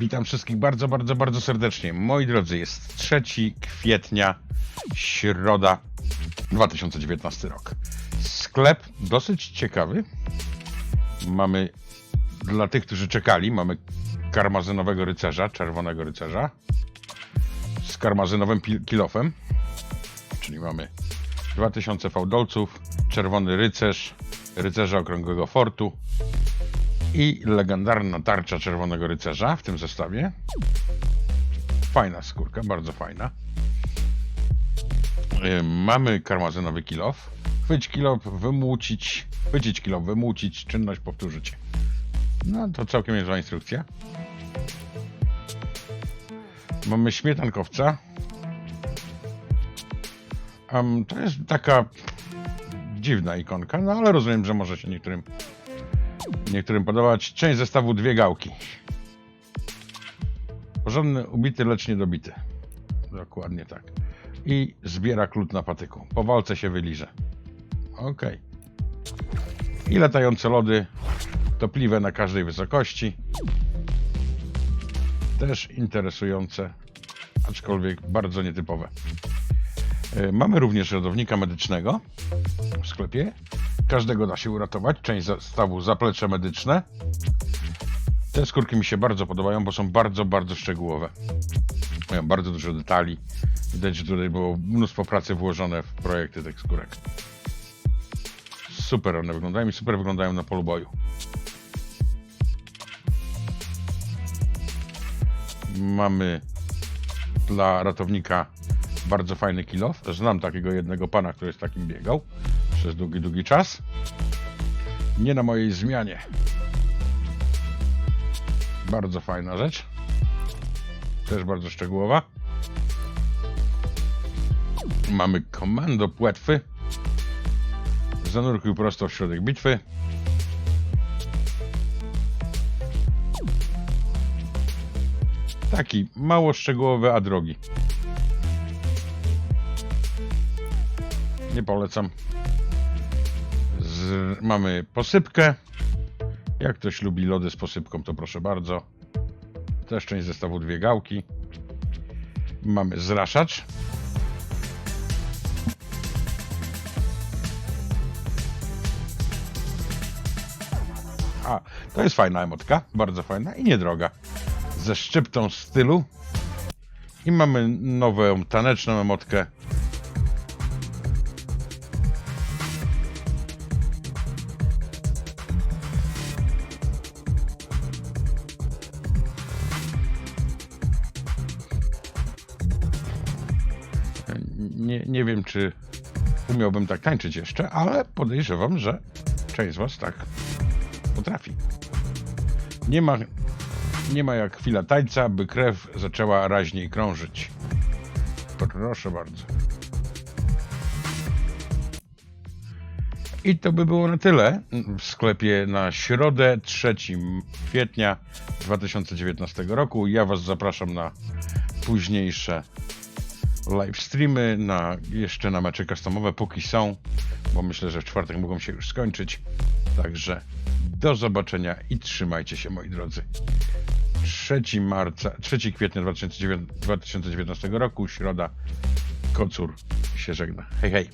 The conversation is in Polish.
Witam wszystkich bardzo, bardzo, bardzo serdecznie. Moi drodzy, jest 3 kwietnia, środa 2019 rok. Sklep dosyć ciekawy. Mamy dla tych, którzy czekali, mamy karmazynowego rycerza, czerwonego rycerza z karmazynowym kilofem. Czyli mamy 2000 fałdolców, czerwony rycerz, rycerza okrągłego fortu, i legendarna tarcza Czerwonego Rycerza w tym zestawie. Fajna skórka, bardzo fajna. Yy, Mamy karmazynowy kilof. Chwyć kilof, wymłucić, chwycić kilof, wymłucić, czynność powtórzyć. No to całkiem niezła instrukcja. Mamy śmietankowca. Em, to jest taka dziwna ikonka, no ale rozumiem, że może się niektórym niektórym podobać. Część zestawu dwie gałki. Porządny, ubity, lecz niedobity. Dokładnie tak. I zbiera klut na patyku. Po walce się wyliże. Ok. I latające lody. Topliwe na każdej wysokości. Też interesujące, aczkolwiek bardzo nietypowe. E, Mamy również rodownika medycznego w sklepie. Każdego da się uratować. Część zestawu zaplecze medyczne. Te skórki mi się bardzo podobają, bo są bardzo, bardzo szczegółowe. Mają bardzo dużo detali. Widać, że tutaj było mnóstwo pracy włożone w projekty tych skórek. Super one wyglądają i super wyglądają na polu boju. Mamy dla ratownika bardzo fajny kilof. Znam takiego jednego pana, który z takim biegał przez długi, długi czas. Nie na mojej zmianie. Bardzo fajna rzecz. Też bardzo szczegółowa. Mamy komando płetwy. Zanurkuj prosto w środek bitwy. Taki mało szczegółowy, a drogi. Nie polecam. Z, mamy posypkę. Jak ktoś lubi lody z posypką, to proszę bardzo. Też część zestawu dwie gałki. Mamy zraszacz. A, to jest fajna emotka, bardzo fajna i niedroga. Ze szczyptą stylu. I mamy nową taneczną emotkę nie, nie wiem, czy umiałbym tak tańczyć jeszcze, ale podejrzewam, że część z Was tak potrafi. Nie ma, nie ma jak chwila tańca, by krew zaczęła raźniej krążyć. Proszę bardzo. I to by było na tyle w sklepie na środę 3 kwietnia 2019 roku. Ja Was zapraszam na późniejsze live streamy, na, jeszcze na mecze customowe, póki są, bo myślę, że w czwartek mogą się już skończyć. Także do zobaczenia i trzymajcie się, moi drodzy. 3 marca, 3 kwietnia 2009 2019 roku, środa, kocur się żegna. Hej, hej.